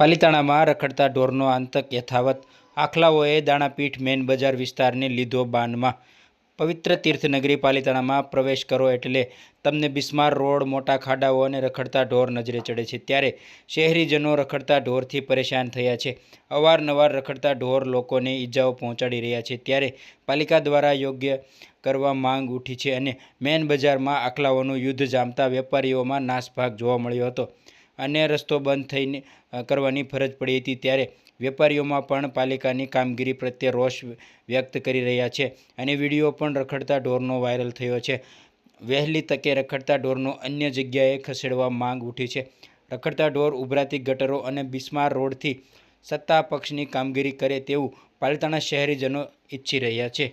પાલિતાણામાં રખડતા ઢોરનો આતંક યથાવત. આખલાઓએ દાણાપીઠ મેન બજાર વિસ્તારને લીધો બાનમાં. પવિત્ર તીર્થનગરી પાલિતાણામાં પ્રવેશ કરો એટલે તમને બિસ્માર રોડ, મોટા ખાડાઓ અને રખડતા ઢોર નજરે ચડે છે. ત્યારે શહેરીજનો રખડતા ઢોરથી પરેશાન થયા છે. અવારનવાર રખડતા ઢોર લોકોને ઈજાઓ પહોંચાડી રહ્યા છે. ત્યારે પાલિકા દ્વારા યોગ્ય કરવા માંગ ઉઠી છે અને મેન બજારમાં આખલાઓનું યુદ્ધ જામતા વેપારીઓમાં નાસભાગ જોવા મળ્યો હતો. અને રસ્તો બંધ થઈને કરવાની ફરજ પડી હતી ત્યારે વેપારીઓમાં પણ પાલિકાની કામગીરી પ્રત્યે રોષ વ્યક્ત કરી રહ્યા છે અને વીડિયો પણ રખડતા ઢોરનો વાયરલ થયો છે. વહેલી તકે રખડતા ઢોરનો અન્ય જગ્યાએ ખસેડવા માંગ ઉઠી છે. રખડતા ઢોર ઉભરાતી ગટરો અને બિસ્માર રોડથી સત્તા પક્ષની કામગીરી કરે તેવું પાલિતાણા શહેરીજનો ઈચ્છી રહ્યા છે.